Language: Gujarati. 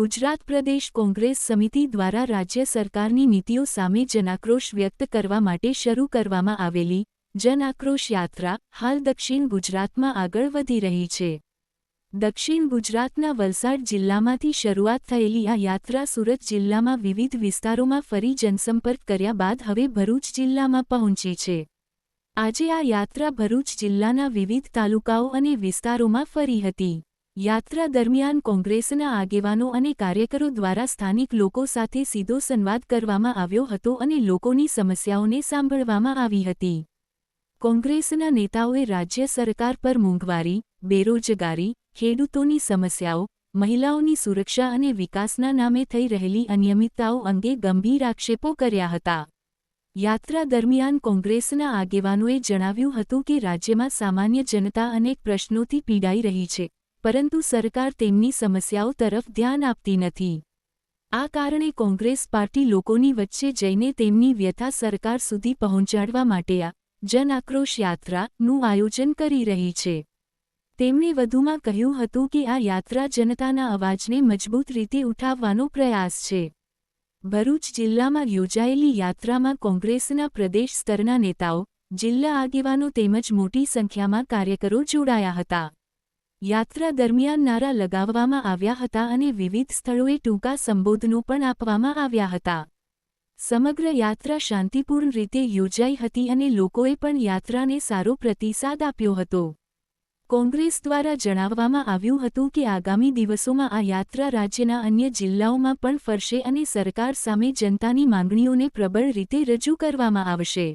ગુજરાત પ્રદેશ કોંગ્રેસ સમિતિ દ્વારા રાજ્ય સરકારની નીતિઓ સામે જનાક્રોશ વ્યક્ત કરવા માટે શરૂ કરવામાં આવેલી જનાક્રોશ યાત્રા હાલ દક્ષિણ ગુજરાતમાં આગળ વધી રહી છે. દક્ષિણ ગુજરાતના વલસાડ જિલ્લામાંથી શરૂઆત થયેલી આ યાત્રા સુરત જિલ્લામાં વિવિધ વિસ્તારોમાં ફરી જનસંપર્ક કર્યા બાદ હવે ભરૂચ જિલ્લામાં પહોંચી છે. આજે આ યાત્રા ભરૂચ જિલ્લાના વિવિધ તાલુકાઓ અને વિસ્તારોમાં ફરી હતી. યાત્રા દરમિયાન કોંગ્રેસના આગેવાનો અને કાર્યકરો દ્વારા સ્થાનિક લોકો સાથે સીધો સંવાદ કરવામાં આવ્યો હતો અને લોકોની સમસ્યાઓને સાંભળવામાં આવી હતી. કોંગ્રેસના નેતાઓએ રાજ્ય સરકાર પર મોંઘવારી, બેરોજગારી, ખેડૂતોની સમસ્યાઓ, મહિલાઓની સુરક્ષા અને વિકાસના નામે થઈ રહેલી અનિયમિતતાઓ અંગે ગંભીર આક્ષેપો કર્યા હતા. યાત્રા દરમિયાન કોંગ્રેસના આગેવાનોએ જણાવ્યું હતું કે રાજ્યમાં સામાન્ય જનતા અનેક પ્રશ્નોથી પીડાઈ રહી છે. પરંતુ સરકાર તેમની સમસ્યાઓ તરફ ધ્યાન આપતી નથી. આ કારણે કોંગ્રેસ પાર્ટી લોકોની વચ્ચે જઈને તેમની વ્યથા સરકાર સુધી પહોંચાડવા માટે આ જન આક્રોશ યાત્રાનું આયોજન કરી રહી છે. તેમણે વધુમાં કહ્યું હતું કે આ યાત્રા જનતાના અવાજને મજબૂત રીતે ઉઠાવવાનો પ્રયાસ છે. ભરૂચ જિલ્લામાં યોજાયેલી યાત્રામાં કોંગ્રેસના પ્રદેશ સ્તરના નેતાઓ, જિલ્લા આગેવાનો તેમજ મોટી સંખ્યામાં કાર્યકરો જોડાયા હતા. યાત્રા દરમિયાન નારા લગાવવામાં આવ્યા હતા અને વિવિધ સ્થળોએ ટૂંકા સંબોધનો પણ આપવામાં આવ્યા હતા. સમગ્ર યાત્રા શાંતિપૂર્ણ રીતે યોજાઈ હતી અને લોકોએ પણ યાત્રાને સારો પ્રતિસાદ આપ્યો હતો. કોંગ્રેસ દ્વારા જણાવવામાં આવ્યું હતું કે આગામી દિવસોમાં આ યાત્રા રાજ્યના અન્ય જિલ્લાઓમાં પણ ફરશે અને સરકાર સામે જનતાની માંગણીઓને પ્રબળ રીતે રજૂ કરવામાં આવશે.